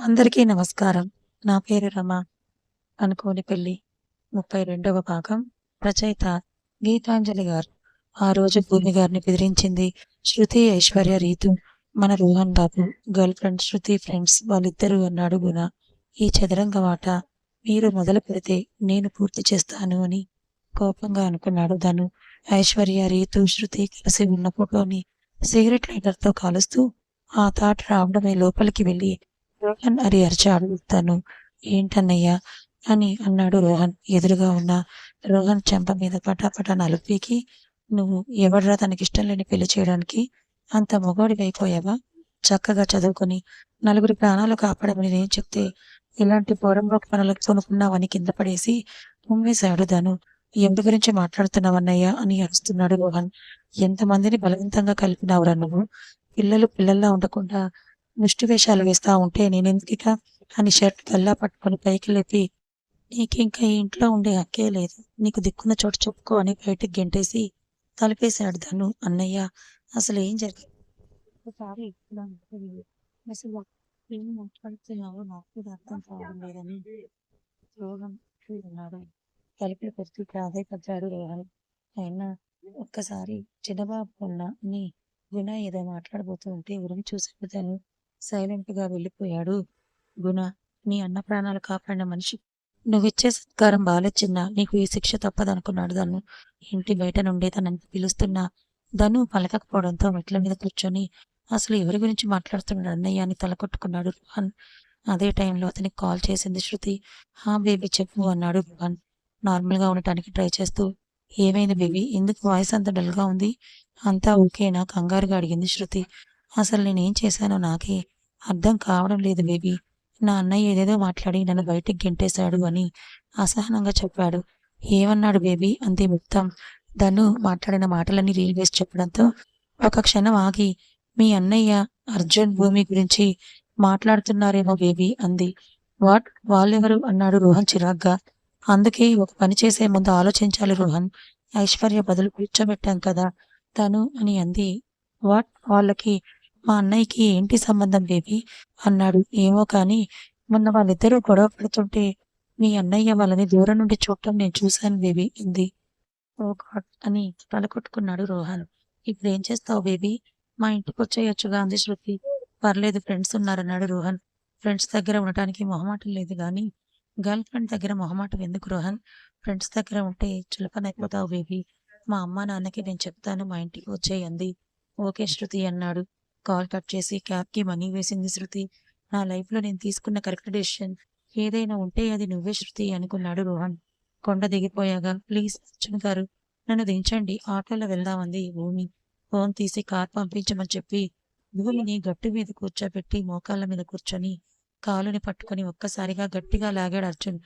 అందరికీ నమస్కారం. నా పేరు రమ. అనుకోని పెళ్ళి. 32వ భాగం. రచయిత గీతాంజలి గారు. ఆ రోజు భూమి గారిని బెదిరించింది శృతి, ఐశ్వర్య, రీతు. మన రోహన్ బాబు గర్ల్ ఫ్రెండ్ శృతి ఫ్రెండ్స్ వాళ్ళిద్దరూ అన్నాడు గుణ. ఈ చదరంగ ఆట మీరు మొదలు పెడితే నేను పూర్తి చేస్తాను అని కోపంగా అనుకున్నాడు ధను. ఐశ్వర్య, రీతు, శృతి కలిసి ఉన్న ఫోటోని సిగరెట్ లైటర్తో కాలుస్తూ ఆ థాట్ రావడమే లోపలికి వెళ్ళి రోహన్ అని అరిచి అడుగుతాను ఏంటన్నయ్యా అని అన్నాడు రోహన్. ఎదురుగా ఉన్న రోహన్ చెంప మీద పటాపటా నలుపీకి నువ్వు ఎవడ్రా తనకిష్టం లేని పెళ్ళి చేయడానికి అంత మొగాడివైపోయావా? చక్కగా చదువుకొని నలుగురి ప్రాణాలు కాపాడమని నేను చెప్తే ఇలాంటి పోరంబోకు పనులకు కొనుక్కున్నావని కింద పడేసి ఉమ్మేశాడు ధను. ఎవరి గురించి మాట్లాడుతున్నావన్నయ్యా అని అరుస్తున్నాడు రోహన్. ఎంతమందిని బలవంతంగా కలిపినావురా నువ్వు? పిల్లలు పిల్లల్లా ఉండకుండా ముష్టి వేషాలు వేస్తా ఉంటే నేనెందుకిక అని షర్ట్ గల్లా పట్టుకొని పైకి లేపి నీకింక ఈ ఇంట్లో ఉండే హక్కే లేదు. నీకు దిక్కున్న చోటు చెప్పుకో అని బయటికి గెంటేసి తలపేశాడు ధను. అన్నయ్య అసలు ఏం జరిగింది? ఒకసారి అసలు ఏం మాట్లాడుతున్నావో నాకు కూడా అర్థం కావడం లేదని రోహన్ అన్నాడు. తలుపులు రోహన్. అయినా ఒక్కసారి చిన్నబాబు ఉన్న అని గుణ ఏదో మాట్లాడబోతూ ఉంటే ఉరిమి చూశాడు సైలెంట్గా సైలెంట్గా వెళ్ళిపోయాడు గుణ. నీ అన్న ప్రాణాలు కాపాడిన మనిషి నువ్విచ్చే సత్కారం బాలేదు నీకు ఈ శిక్ష తప్పదనుకున్నాడు ధను. ఇంటి బయట నుండి తనని పిలుస్తున్నా ధను పలకకపోవడంతో మెట్ల మీద కూర్చొని అసలు ఎవరి గురించి మాట్లాడుతున్నాడు అన్నయ్య అని తలకొట్టుకున్నాడు రోహన్. అదే టైంలో అతనికి కాల్ చేసింది శృతి. హా బేబీ చెప్పు అన్నాడు రోహన్. నార్మల్గా ఉండటానికి ట్రై చేస్తూ ఏమైంది బేబీ ఎందుకు వాయిస్ అంత డల్గా ఉంది? అంతా ఓకేనా కంగారుగా అడిగింది శృతి. అసలు నేనేం చేశానో నాకే అర్థం కావడం లేదు బేబీ. నా అన్నయ్య ఏదేదో మాట్లాడి నన్ను బయటికి గెంటేశాడు అని అసహనంగా చెప్పాడు. ఏమన్నాడు బేబీ అంది మొత్తం. ధను మాట్లాడిన మాటలన్నీ రీల్ వేసి చెప్పడంతో ఒక క్షణం ఆగి మీ అన్నయ్య అర్జున్ భూమి గురించి మాట్లాడుతున్నారేమో బేబీ అంది. వాట్ వాళ్ళెవరు అన్నాడు రోహన్ చిరాగ్గా. అందుకే ఒక పని చేసే ముందు ఆలోచించాలి రోహన్. ఐశ్వర్య బదులు కూర్చోబెట్టాం కదా తను అని అంది. వాట్ వాళ్ళకి మా అన్నయ్యకి ఏంటి సంబంధం బేబీ అన్నాడు. ఏమో కానీ మొన్న వాళ్ళిద్దరూ గొడవ పడుతుంటే మీ అన్నయ్య వాళ్ళని దూరం నుండి చూడటం నేను చూశాను బేబీ అంది. ఓ గాడ్ అని తలకొట్టుకున్నాడు రోహన్. ఇప్పుడు ఏం చేస్తావు బేబీ? మా ఇంటికి ఇంటికొచ్చేయొచ్చుగా అంది శృతి. పర్లేదు ఫ్రెండ్స్ ఉన్నారన్నాడు రోహన్. ఫ్రెండ్స్ దగ్గర ఉండటానికి మొహమాటం లేదు కానీ గర్ల్ ఫ్రెండ్ దగ్గర మొహమాటం ఎందుకు రోహన్? ఫ్రెండ్స్ దగ్గర ఉంటే చులపనైపోతావు బేబీ. మా అమ్మా నాన్నకి నేను చెప్తాను మా ఇంటికి వచ్చేయంది ఓకే శృతి అన్నాడు. కాల్ కట్ చేసి క్యాబ్కి మనీ వేసింది శృతి. నా లైఫ్లో నేను తీసుకున్న కరెక్ట్ డెసిషన్ ఏదైనా ఉంటే అది నువ్వే శృతి అనుకున్నాడు రోహన్. కొండ దిగిపోయాగా ప్లీజ్ అర్జున్ గారు నన్ను దించండి ఆటోలో వెళ్దామంది భూమి. ఫోన్ తీసి కార్ పంపించమని చెప్పి భూమిని గట్టు మీద కూర్చోబెట్టి మోకాళ్ళ మీద కూర్చొని కాలుని పట్టుకొని ఒక్కసారిగా గట్టిగా లాగాడు అర్జున్.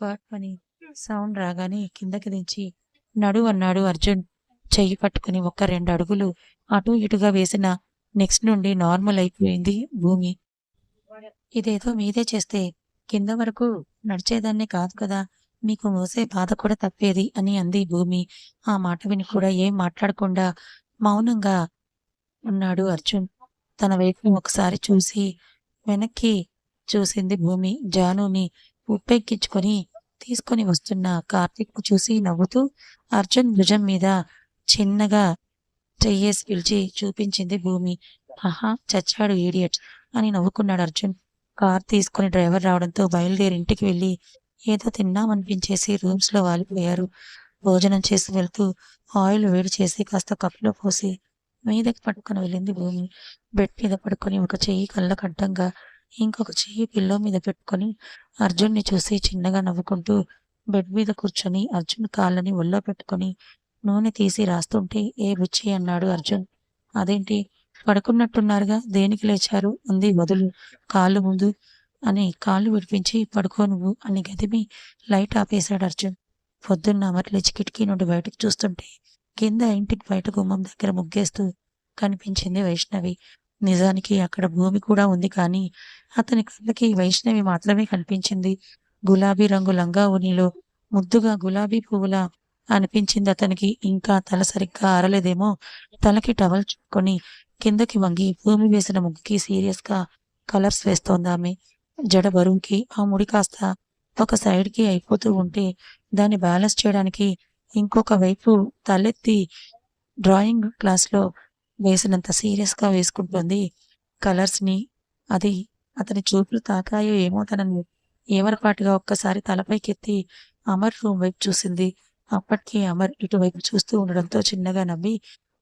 ఫట్ అని సౌండ్ రాగానే కిందకి దించి నడు అన్నాడు అర్జున్. చెయ్యి పట్టుకుని ఒక్క రెండు అడుగులు అటు ఇటుగా వేసిన నెక్స్ట్ నుండి నార్మల్ అయిపోయింది భూమి. ఇదేదో మీదే చేస్తే కింద వరకు నడిచేదాన్నే కాదు కదా మీకు మోసే బాధ కూడా తప్పేది అని అంది భూమి. ఆ మాట విని కూడా ఏం మాట్లాడకుండా మౌనంగా ఉన్నాడు అర్జున్. తన వైపు ఒకసారి చూసి వెనక్కి చూసింది భూమి. జానుని ఉప్పెక్కించుకొని తీసుకొని వస్తున్న కార్తీక్ చూసి నవ్వుతూ అర్జున్ భుజం మీద చిన్నగా చెయ్యేసి పిలిచి చూపించింది భూమి. ఆహా చచ్చాడు ఈడియట్ అని నవ్వుకున్నాడు అర్జున్. కార్ తీసుకొని డ్రైవర్ రావడంతో బయలుదేరి ఇంటికి వెళ్ళి ఏదో తిన్నామనిపించేసి రూమ్స్లో వాలిపోయారు. భోజనం చేసి వెళ్తూ ఆయిల్ వేడి చేసి కాస్త కప్పులో పోసి మీదకి పట్టుకొని వెళ్ళింది భూమి. బెడ్ మీద పడుకొని ఒక చెయ్యి కళ్ళకు అడ్డంగా ఇంకొక చెయ్యి పిల్లో మీద పెట్టుకొని అర్జున్ని చూసి చిన్నగా నవ్వుకుంటూ బెడ్ మీద కూర్చొని అర్జున్ కాళ్ళని ఒళ్ళో పెట్టుకొని నూనె తీసి రాస్తుంటే ఏ బుచ్చి అన్నాడు అర్జున్. అదేంటి పడుకున్నట్టున్నారుగా దేనికి లేచారు అంది వదులు కాళ్ళు ముందు అని కాళ్ళు విడిపించి పడుకో నువ్వు అని గదిమి లైట్ ఆపేశాడు అర్జున్. పొద్దున్న అమర్లేచి కిటికీ నుండి బయటకు చూస్తుంటే కింద ఇంటికి బయట గుమ్మం దగ్గర ముగ్గేస్తూ కనిపించింది వైష్ణవి. నిజానికి అక్కడ భూమి కూడా ఉంది కానీ అతని కళ్ళకి వైష్ణవి మాత్రమే కనిపించింది. గులాబీ రంగు లంగా ఉనిలో ముద్దుగా గులాబీ పువ్వులా అనిపించింది అతనికి. ఇంకా తల సరిగ్గా ఆరలేదేమో తలకి టవల్ చుట్టుకొని కిందకి వంగి భూమి వేసిన ముగ్గుకి సీరియస్గా కలర్స్ వేస్తోందామె. జడ బరువుకి ఆ ముడి కాస్త ఒక సైడ్కి అయిపోతూ ఉంటే దాన్ని బ్యాలెన్స్ చేయడానికి ఇంకొక వైపు తలెత్తి డ్రాయింగ్ క్లాస్లో వేసినంత సీరియస్గా వేసుకుంటుంది కలర్స్ని అది అతని చూపులు తాకాయో ఏమో తనని ఏమరపాటుగా ఒక్కసారి తలపైకెత్తి అమర్ రూమ్ వైపు చూసింది అప్పటికి అమర్ ఇటువైపు చూస్తూ ఉండడంతో చిన్నగా నవ్వి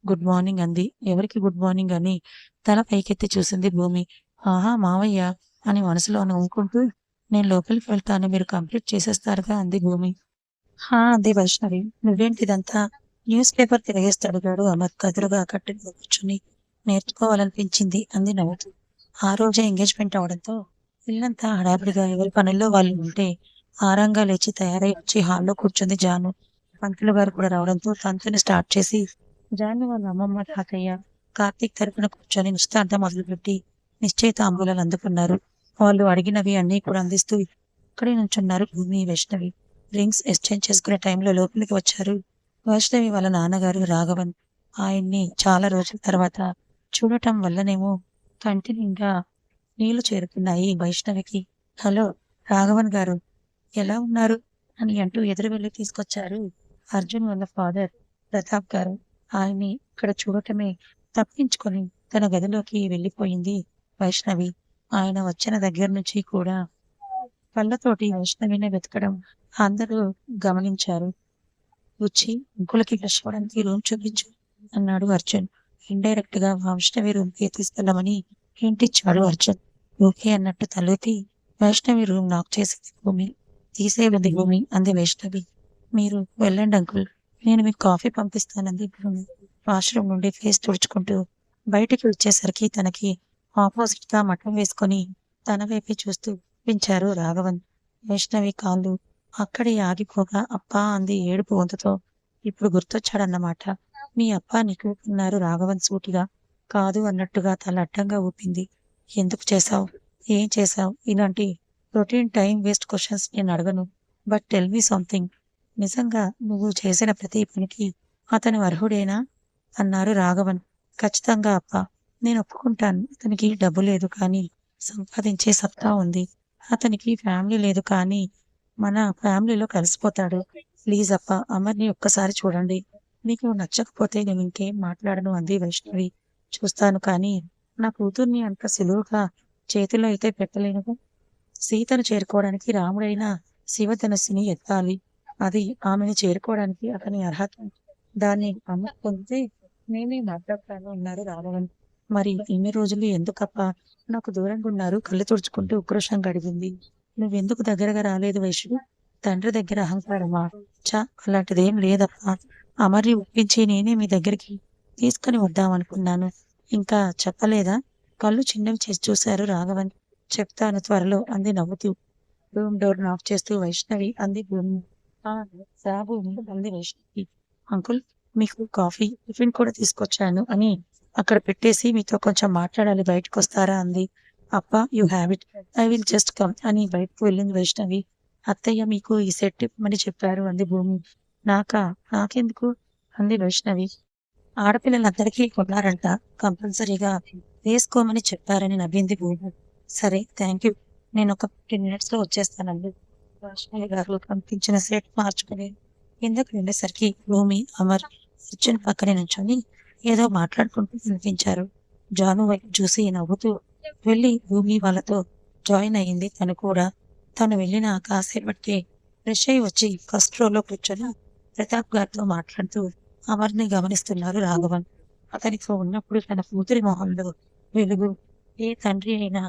గుడ్ మార్నింగ్ అంది. ఎవరికి గుడ్ మార్నింగ్ అని తల పైకెత్తి చూసింది భూమి. ఆహా మావయ్య అని మనసులో నవ్వుకుంటూ నేను లోపలికి వెళ్తాను. మీరు కంప్లీట్ చేసేస్తారుగా అంది భూమి. హా అంది వైష్ణవి. నువ్వేంటిదంతా న్యూస్ పేపర్ తిరగేస్తాడుగాడు అమర్. కదురుగా కట్టెలో కూర్చుని నేర్చుకోవాలనిపించింది అంది నవ్వుతూ. ఆ రోజే ఎంగేజ్మెంట్ అవడంతో ఇల్లంతా హడావిడిగా ఎవరి పనుల్లో వాళ్ళు ఉంటే ఆరంగా లేచి తయారై వచ్చి హాల్లో కూర్చుంది జాను. పంతులు గారు కూడా రావడంతో తంతుని స్టార్ట్ చేసి జాను వాళ్ళ అమ్మమ్మ తాతయ్య కార్తీక్ తరపున కూర్చొని నిశ్చితార్థం మొదలుపెట్టి నిశ్చయిత అంబులాలు అందుకున్నారు. వాళ్ళు అడిగినవి అన్నీ కూడా అందిస్తూ ఇక్కడే నుంచున్నారు భూమి వైష్ణవి. రింగ్స్ ఎక్స్చేంజ్ చేసుకునే టైంలో లోపలికి వచ్చారు. వైష్ణవి వాళ్ళ నాన్నగారు రాఘవన్. ఆయన్ని చాలా రోజుల తర్వాత చూడటం వల్లనేమో కంటి నిండా నీళ్ళు చేరుతున్నాయి వైష్ణవికి. హలో రాఘవన్ గారు ఎలా ఉన్నారు? అని అంటూ ఎదురు వెళ్ళి తీసుకొచ్చారు అర్జున్ వాళ్ళ ఫాదర్ ప్రతాప్ గారు ఆయన్ని ఇక్కడ చూడటమే తప్పించుకొని తన గదిలోకి వెళ్ళిపోయింది వైష్ణవి. ఆయన వచ్చిన దగ్గర నుంచి కూడా కళ్ళతోటి వైష్ణవిని వెతకడం అందరూ గమనించారు. వచ్చి ముగ్గులకి బ్రష్ అవ్వడానికి రూమ్ చూపించు అన్నాడు అర్జున్. ఇండైరెక్ట్గా వైష్ణవి రూమ్కి తీసుకెళ్ళమని ఇంటిచ్చాడు అర్జున్. ఓకే అన్నట్టు తలెత్తి వైష్ణవి రూమ్ నాక్ చేసింది భూమి. తీసేది భూమి అంది వైష్ణవి. మీరు వెళ్ళండి అంకుల్. నేను మీకు కాఫీ పంపిస్తానంది. వాష్రూమ్ నుండి ఫేస్ తుడుచుకుంటూ బయటికి వచ్చేసరికి తనకి ఆపోజిట్గా మఠం వేసుకొని తన వైపే చూస్తూ పించారు రాఘవన్. వైష్ణవి కాళ్ళు అక్కడే ఆగిపోగా అప్పా అంది ఏడుపు గొంతుతో. ఇప్పుడు గుర్తొచ్చాడన్నమాట. మీ అప్ప నీకు అన్నారు రాఘవన్ సూటిగా. కాదు అన్నట్టుగా తల అడ్డంగా ఊపింది. ఎందుకు చేశావు? ఏం చేశావు? ఇలాంటి రొటీన్ టైం వేస్ట్ క్వశ్చన్స్ నేను అడగను. But tell me something. నిజంగా నువ్వు చేసిన ప్రతి పనికి అతను అర్హుడేనా? అన్నారు రాఘవన్. ఖచ్చితంగా అప్ప. నేను ఒప్పుకుంటాను. అతనికి డబ్బు లేదు కానీ సంపాదించే సత్తా ఉంది. అతనికి ఫ్యామిలీ లేదు కానీ మన ఫ్యామిలీలో కలిసిపోతాడు. ప్లీజ్ అప్ప అమర్ని ఒక్కసారి చూడండి. మీకు నచ్చకపోతే నేను ఇంకేం మాట్లాడను అంది వైష్ణవి. చూస్తాను కానీ నా కూతుర్ని అంత సులువుగా చేతిలో అయితే పెట్టలేను సీతను చేరుకోవడానికి రాముడైన శివధనస్సుని ఎత్తాలి. అది ఆమెను చేరుకోవడానికి అతని అర్హత దాన్ని అమ్మ పొందితే నేనే మాట్లాడతాను అన్నారు రాఘవన్. మరి ఇన్ని రోజులు ఎందుకప్ప? నాకు దూరంగా ఉన్నారు కళ్ళు తుడుచుకుంటూ ఉక్రోషంగా అడిగింది నువ్వెందుకు దగ్గరగా రాలేదు వైష్ణవి? తండ్రి దగ్గర అహంకారమా? చా అలాంటిదేం లేదప్పా. అమర్ని ఒప్పించి నేనే మీ దగ్గరికి తీసుకుని వద్దామనుకున్నాను. ఇంకా చెప్పలేదా? కళ్ళు చిన్నవి చేసి చూశారు రాఘవన్. చెప్తాను త్వరలో అంది నవ్వుతూ. రూమ్ డోర్ నాక్ చేస్తూ వైష్ణవి అంది భూమి. "ఆ, రా భూమి అంకుల్ మీకు కాఫీ టిఫిన్ కూడా తీసుకొచ్చాను అని అక్కడ పెట్టేసి మీతో కొంచెం మాట్లాడాలి. బయటకు వస్తారా అంది. అప్ప you have it. I will just come అని బయటకు వెళ్ళింది వైష్ణవి. అత్తయ్య మీకు ఈ సెట్ ఇవ్వమని చెప్పారు అంది భూమి. నాకా? నాకెందుకు? అంది వైష్ణవి. ఆడపిల్లలందరికీ కొన్నారంట. కంపల్సరీగా వేసుకోమని చెప్పారని నవ్వింది భూమి. సరే థ్యాంక్ యూ నేను ఒక ఫిఫ్టీన్ మినిట్స్లో వచ్చేస్తానండి. వైష్ణవి గారు పంపించిన సెట్ మార్చుకుని కిందకు వెళ్ళేసరికి భూమి అమర్ అర్జున్ పక్కనే నుంచొని ఏదో మాట్లాడుకుంటూ కనిపించారు. జాను వైపు చూసి నవ్వుతూ వెళ్ళి భూమి వాళ్ళతో జాయిన్ అయ్యింది తను కూడా. తను వెళ్ళిన కాసేపటికి ఫ్రెష్ అయి వచ్చి ఫస్ట్ రోలో కూర్చొని ప్రతాప్ గారితో మాట్లాడుతూ అమర్ని గమనిస్తున్నారు రాఘవన్. అతనితో ఉన్నప్పుడు తన కూతురి మొహంలో వెలుగు. ఏ తండ్రి అయినా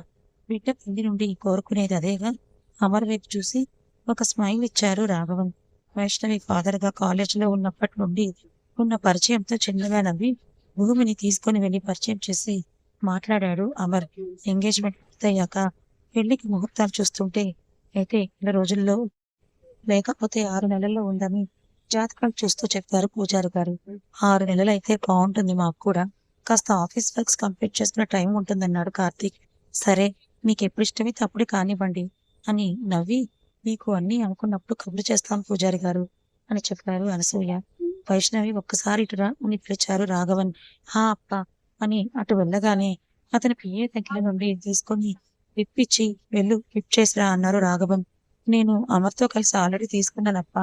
బిడ్డ పిండి నుండి కోరుకునేది అదేగా? అమర్ వైపు చూసి ఒక స్మైల్ ఇచ్చారు రాఘవన్ వైష్ణవి ఫాదర్గా కాలేజీలో ఉన్నప్పటి నుండి ఉన్న పరిచయంతో చిన్నగా నవ్వి భూమిని తీసుకొని వెళ్ళి పరిచయం చేసి మాట్లాడాడు అమర్. ఎంగేజ్మెంట్ పూర్తయ్యాక పెళ్ళికి ముహూర్తాలు చూస్తుంటే అయితే నెల రోజుల్లో లేకపోతే ఆరు నెలల్లో ఉందని జాతకాలు చూస్తూ చెప్పారు పూజారి గారు. ఆరు నెలలు అయితే బాగుంటుంది మాకు కూడా. కాస్త ఆఫీస్ వర్క్స్ కంప్లీట్ చేసుకునే టైం ఉంటుందన్నాడు కార్తీక్. సరే మీకు ఎప్పుడు ఇష్టమైతే అప్పుడే కానివ్వండి అని నవ్వి మీకు అన్ని అనుకున్నప్పుడు కబురు చేస్తాం పూజారి గారు అని చెప్పారు అనసూయ. వైష్ణవి ఒక్కసారి ఇటురా అని పిలిచారు రాఘవన్. హా అప్ప అని అటు వెళ్ళగానే అతని పిఏ దగ్గర నుండి తీసుకొని విప్పిచ్చి వెళ్ళు గిఫ్ట్ చేసిరా అన్నారు రాఘవన్. నేను అమర్తో కలిసి ఆల్రెడీ తీసుకున్నానప్ప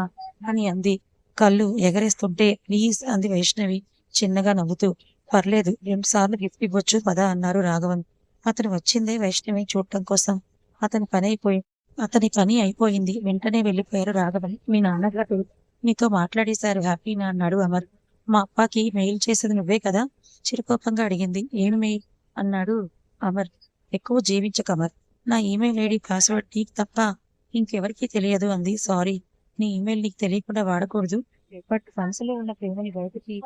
అని అంది. కళ్ళు ఎగరేస్తుంటే ప్లీజ్ అంది వైష్ణవి చిన్నగా నవ్వుతూ. పర్లేదు రెండు సార్లు గిఫ్ట్ ఇవ్వచ్చు పద అన్నారు రాఘవన్. అతను వచ్చిందే వైష్ణవి చూడటం కోసం. అతని పని అయిపోయి అతని పని అయిపోయింది. వెంటనే వెళ్ళిపోయారు రాఘవన్. మీ నాన్నగారు నీతో మాట్లాడేశారు. హ్యాపీనా అన్నాడు అమర్. మా అప్పకి మెయిల్ చేసేది నువ్వే కదా? చిరుకోపంగా అడిగింది. ఏమి మెయిల్ అన్నాడు అమర్. ఎక్కువ జీవించక అమర్. నా ఈమెయిల్ ఐడి పాస్వర్డ్ నీకు తప్ప ఇంకెవరికీ తెలియదు అంది. సారీ నీ ఈమెయిల్ నీకు తెలియకుండా వాడకూడదు. బట్ మనసులో ఉన్న ప్రేమని బయటకి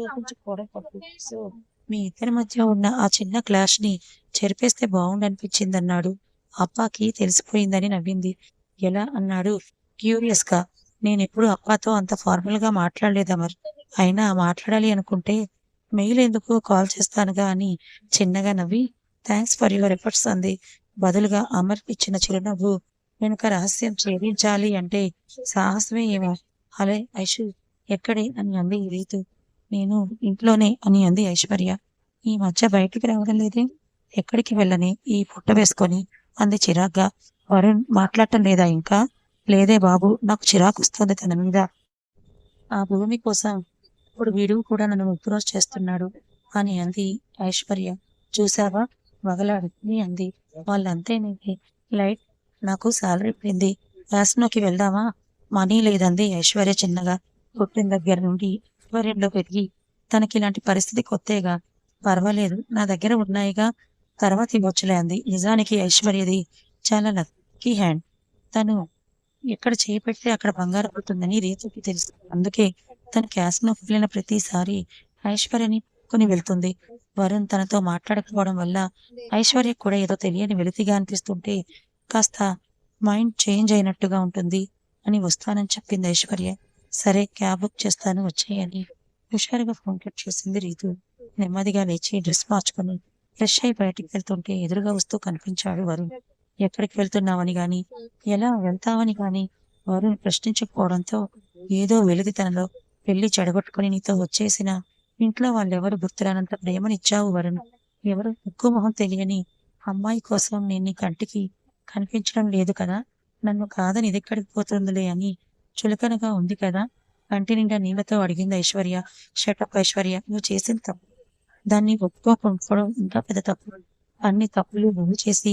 చూపించుకోవడం తప్పు. సో మీ ఇద్దరి మధ్య ఉన్న ఆ చిన్న క్లాష్ని చెరిపేస్తే బాగుండనిపించింది అన్నాడు అప్పాకి తెలిసిపోయిందని నవ్వింది. ఎలా? అన్నాడు. క్యూరియస్గా. నేనెప్పుడు నేను ఎప్పుడు అప్పాతో అంత ఫార్మల్గా మాట్లాడలేదు అమర్ అయినా మాట్లాడాలి అనుకుంటే మెయిల్ ఎందుకు కాల్ చేస్తానుగా అని చిన్నగా నవ్వి థ్యాంక్స్ ఫర్ యువర్ ఎఫర్ట్స్ అంది. బదులుగా అమర్ ఇచ్చిన చిరునవ్వు. వెనుక రహస్యం ఛేదించాలి అంటే సాహసమే ఏమో. హలే ఐషు. ఎక్కడే అని అంది రీతు. నేను ఇంట్లోనే అని అంది ఐశ్వర్య. ఈ మధ్య బయటికి రావడం లేదే? ఎక్కడికి వెళ్ళని? ఈ పుట్ట వేసుకొని అంది చిరాగ్గా. వరుణ్ మాట్లాడటం లేదా ఇంకా? లేదే బాబు నాకు చిరాకు వస్తుంది తన మీద. ఆ భూమి కోసం ఇప్పుడు వీడు కూడా నన్ను ముప్పురోజు చేస్తున్నాడు అని అంది ఐశ్వర్య. చూసావా వగలాడు అంది. అంది వాళ్ళంతేనేది లైట్? నాకు సాలరీ పడింది. వ్యాసనోకి వెళ్దామా? మనీ లేదంది ఐశ్వర్య చిన్నగా. పుట్టిన దగ్గర నుండి ఐశ్వర్యంలో పెరిగి తనకి ఇలాంటి పరిస్థితి కొత్తగా? పర్వాలేదు నా దగ్గర ఉన్నాయిగా. తర్వాత ఇవ్వచ్చులే అంది. నిజానికి ఐశ్వర్యది చాలా లక్కీ హ్యాండ్. తను ఎక్కడ చేపెడితే అక్కడ బంగారం పడుతుందని రీతుకి తెలుసు. అందుకే తను క్యాస్ను వెళ్ళిన ప్రతిసారి ఐశ్వర్యని కొని వెళ్తుంది. వరుణ్ తనతో మాట్లాడకపోవడం వల్ల ఐశ్వర్య కూడా ఏదో తెలియని వెలితిగా అనిపిస్తుంటే కాస్త మైండ్ చేంజ్ అయినట్టుగా ఉంటుంది అని వస్తానని చెప్పింది ఐశ్వర్య. సరే క్యాబ్ బుక్ చేస్తాను వచ్చేయని హుషారుగా ఫోన్ కట్ చేసింది రీతు. నెమ్మదిగా లేచి డ్రెస్ మార్చుకొని ఫ్రెష్ అయి బయటికి వెళ్తుంటే ఎదురుగా వస్తూ కనిపించాడు వరుణ్. ఎక్కడికి వెళ్తున్నావని గాని ఎలా వెళ్తావని గాని వరుణ్ ప్రశ్నించకపోవడంతో ఏదో వెలుగు తనలో పెళ్ళి చెడగొట్టుకుని నీతో వచ్చేసిన ఇంట్లో వాళ్ళెవరు గుర్తురానంత ప్రేమనిచ్చావు వరుణ్? ఎవరు ముక్కు మొహం తెలియని అమ్మాయి కోసం నేను నీ కంటికి కనిపించడం లేదు కదా? నన్ను కాదని ఇదెక్కడికి పోతుందిలే అని చులకనగా ఉంది కదా? కంటి నిండా నీళ్ళతో అడిగింది ఐశ్వర్య. షటప్ ఐశ్వర్య నువ్వు చేసిన తప్పు దాన్ని ఒప్పుకోకపోవడం ఇంకా పెద్ద తప్పు అన్ని తప్పులు నువ్వు చేసి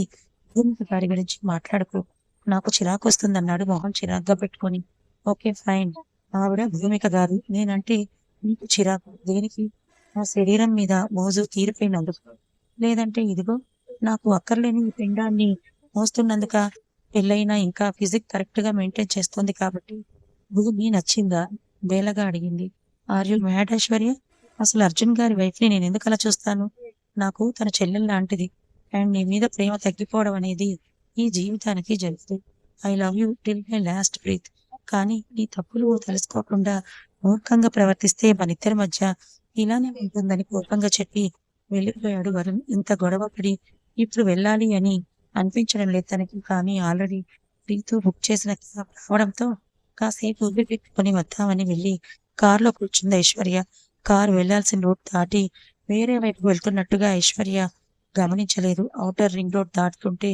భూమికి గారి గురించి మాట్లాడుకు? నాకు చిరాకు వస్తుందన్నాడు మొహం చిరాగ్గా పెట్టుకొని. Okay fine. ఆవిడ భూమిక గారు నేనంటే నీకు చిరాకు. దేనికి? నా శరీరం మీద మోజు తీరిపోయినందుకు. లేదంటే ఇదిగో నాకు అక్కర్లేని ఈ పిండాన్ని మోస్తున్నందుక పెళ్ళైనా ఇంకా ఫిజిక్ కరెక్ట్గా మెయింటైన్ చేస్తుంది కాబట్టి భూమి నచ్చిందా? బేలగా అడిగింది. Are you mad Aishwarya? అసలు అర్జున్ గారి వైఫ్ని నేను ఎందుకు అలా చూస్తాను? నాకు తన చెల్లెలు లాంటిది. అండ్ నీ మీద ప్రేమ తగ్గిపోవడం అనేది ఈ జీవితానికి జరుగుతుంది. I love you till my last breath. కానీ నీ తప్పులు తెలుసుకోకుండా మూర్ఖంగా ప్రవర్తిస్తే మన ఇద్దరి మధ్య ఇలానే ఉంటుందని కోపంగా చెప్పి వెళ్ళిపోయాడు వరుణ్. ఇంత గొడవ పడి ఇప్పుడు వెళ్ళాలి అని అనిపించడం లేదు తనకి. కానీ ఆల్రెడీ ప్రీతో బుక్ చేసిన రావడంతో కాసేపు ఊపిరి వద్దామని వెళ్ళి కారులో కూర్చుంది ఐశ్వర్య. కారు వెళ్ళాల్సిన రోడ్ దాటి వేరే వైపు వెళ్తున్నట్టుగా ఐశ్వర్య గమనించలేదు. ఔటర్ రింగ్ రోడ్ దాటుతుంటే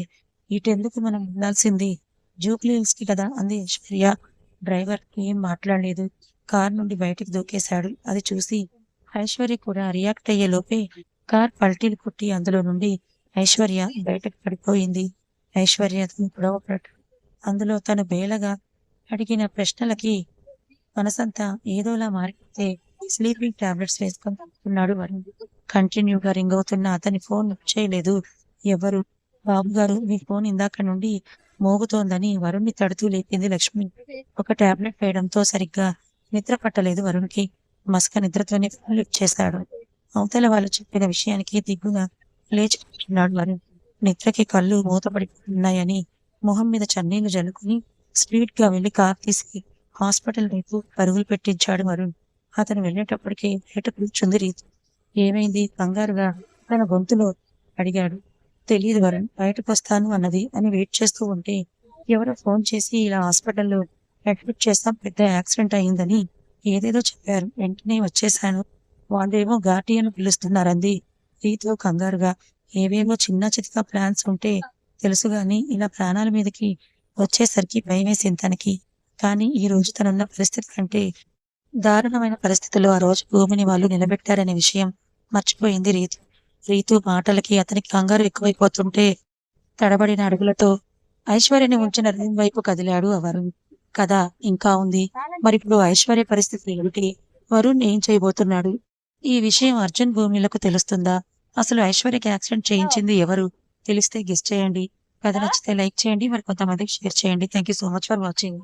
ఇటెందుకు మనం వెళ్ళాల్సింది జూబ్లీ కి కదా? అంది ఐశ్వర్య. డ్రైవర్ ఏం మాట్లాడలేదు. కార్ నుండి బయటికి దూకేశాడు. అది చూసి ఐశ్వర్య కూడా రియాక్ట్ అయ్యే లోపే కార్ పల్టీలు కొట్టి అందులో నుండి ఐశ్వర్య బయటకు పడిపోయింది. ఐశ్వర్య గొడవపడ్డాడు అందులో తను బేలగా అడిగిన ప్రశ్నలకి మనసంతా ఏదోలా మారిపోతే స్లీపింగ్ టాబ్లెట్స్ వేసుకొని పడుకున్నాడు వరుణ్. కంటిన్యూగా రింగ్ అవుతున్న అతని ఫోన్ లిఫ్ట్ చేయలేదు. ఎవరు? బాబు గారు మీ ఫోన్ ఇందాక నుండి మోగుతోందని వరుణ్ణి తడుతూ లేపింది లక్ష్మి. ఒక టాబ్లెట్ వేయడంతో సరిగ్గా నిద్ర పట్టలేదు వరుణ్కి. మసక నిద్రతోనే ఫోన్ లిఫ్ట్ చేశాడు. అవతల వాళ్ళు చెప్పిన విషయానికి దిగ్గుగా లేచి వరుణ్. నిద్రకి కళ్ళు మూతపడిపోతున్నాయని మొహం మీద చన్నీళ్ళు జల్లుకుని స్పీడ్గా వెళ్ళి కార్ తీసి హాస్పిటల్ వైపు పరుగులు పెట్టించాడు వరుణ్. అతను వెళ్ళేటప్పటికి బయట కూర్చుంది రీతి. ఏమైంది? కంగారుగా తన గొంతులో అడిగాడు. తెలియదు వరణ్ బయటకు వస్తాను అన్నది అని వెయిట్ చేస్తూ ఉంటే ఎవరో ఫోన్ చేసి ఇలా హాస్పిటల్లో అడ్మిట్ చేస్తాం పెద్ద యాక్సిడెంట్ అయిందని ఏదేదో చెప్పారు. వెంటనే వచ్చేసాను వాళ్ళేమో ఘాటి అని పిలుస్తున్నారంది. రీతో కంగారుగా ఏవేవో చిన్న చితక ప్లాన్స్ ఉంటే తెలుసు గాని ఇలా ప్రాణాల మీదకి వచ్చేసరికి భయమేసింది తనకి. కానీ ఈ రోజు తనున్న పరిస్థితి కంటే దారుణమైన పరిస్థితుల్లో ఆ రోజు భూమిని వాళ్ళు నిలబెట్టారనే విషయం మర్చిపోయింది రీతు. రీతు మాటలకి అతనికి కంగారు ఎక్కువైపోతుంటే తడబడిన అడుగులతో ఐశ్వర్యని ఉంచిన రూమ్ వైపు కదిలాడు వరుణ్. కథ ఇంకా ఉంది. మరిప్పుడు ఐశ్వర్య పరిస్థితి ఏమిటి? వరుణ్ ఏం చేయబోతున్నాడు? ఈ విషయం అర్జున్ భూమిలకు తెలుస్తుందా? అసలు ఐశ్వర్యకి యాక్సిడెంట్ చేయించింది ఎవరు? తెలిస్తే గెస్ట్ చేయండి. కథ నచ్చితే లైక్ చేయండి. మరి కొంతమందికి షేర్ చేయండి. Thank you so much for watching.